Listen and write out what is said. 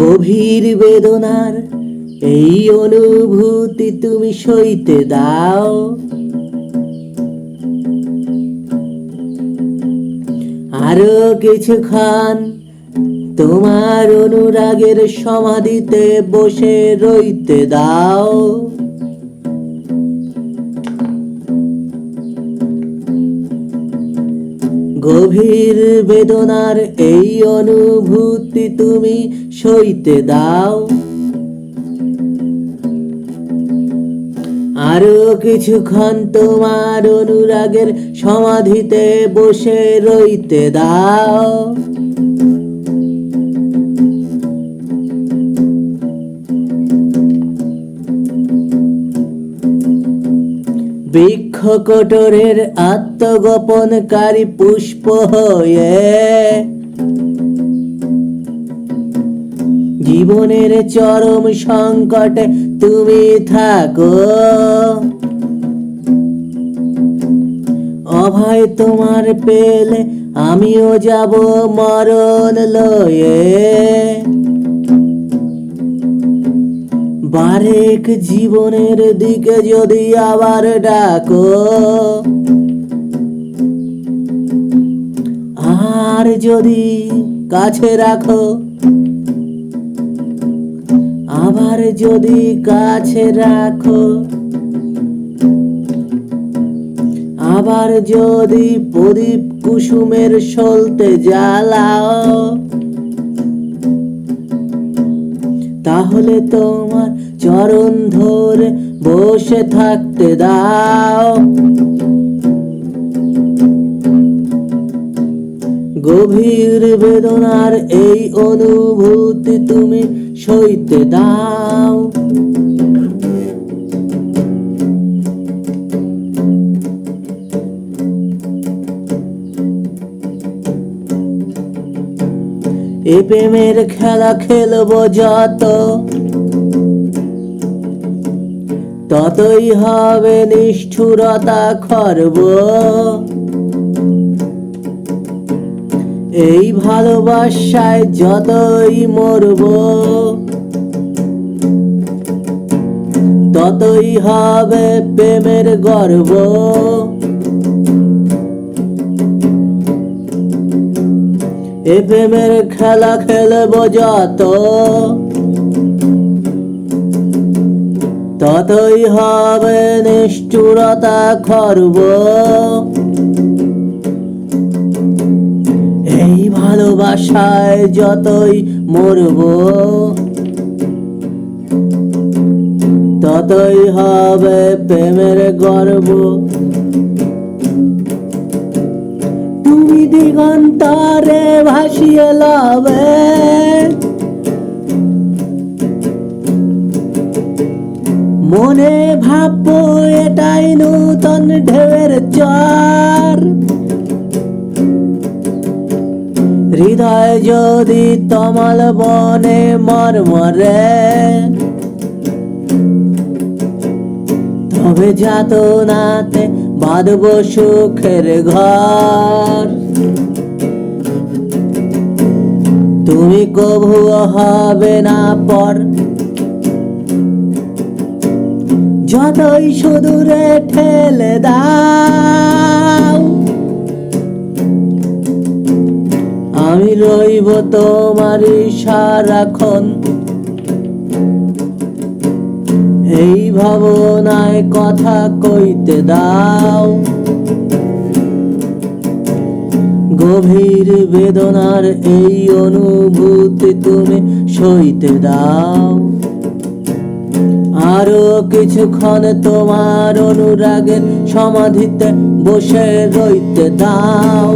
গভীর বেদনার এই অনুভূতি তুমি সইতে দাও। আরও কিছুক্ষণ তোমার অনুরাগের সমাধিতে বসে রইতে দাও। গভীর বেদনার এই অনুভূতি তুমি সইতে দাও। আরও কিছুক্ষণ তোমার অনুরাগের সমাধিতে বসে রইতে দাও। বৃক্ষ কোটরের আত্মগোপনকারী পুষ্প হয়ে জীবনের চরম সংকটে তুমি থাকো। অভয় তোমার পেলে আমিও যাব মরণ লয়ে। বারেক জীবনের দিকে যদি আবার ডাকো, আর যদি কাছে রাখো, আবার যদি কাছে রাখো, আবার যদি প্রদীপ কুসুমের সলতে জ্বালাও, তাহলে তোমার চরণ ধরে, বসে থাকতে দাও। গভীর বেদনার এই অনুভূতি তুমি সইতে দাও। এ প্রেমের খেলা খেলব যত ততই হবে নিষ্ঠুরতা খরব। এই ভালোবাসায় যতই মরব, ততই হবে প্রেমের গর্ব। এ প্রেমের খেলা খেলব যত ততই হবে নিষ্ঠুরতা খরব। এই ভালোবাসায় যতই মরব, ততই হবে প্রেমের গর্ব। তুমি দিগন্তরে ভাসিয়ে লবে মনে ভাববো এটাই নূতন ঢেউয়ের চর। হৃদয় যদি তমাল বনে মরমরে, তবে যাত নাতে বাঁধব সুখের ঘর। তুমি কভু হবে না পর যতই সুদূরে ঠেলে দাও, আমি রইব তোমার সারাক্ষণ। এই ভাবনায় কথা কইতে দাও। গভীর বেদনার এই অনুভূতি তুমি সইতে দাও। আরও কিছুক্ষণ তোমার অনুরাগের সমাধিতে বসে রইতে দাও।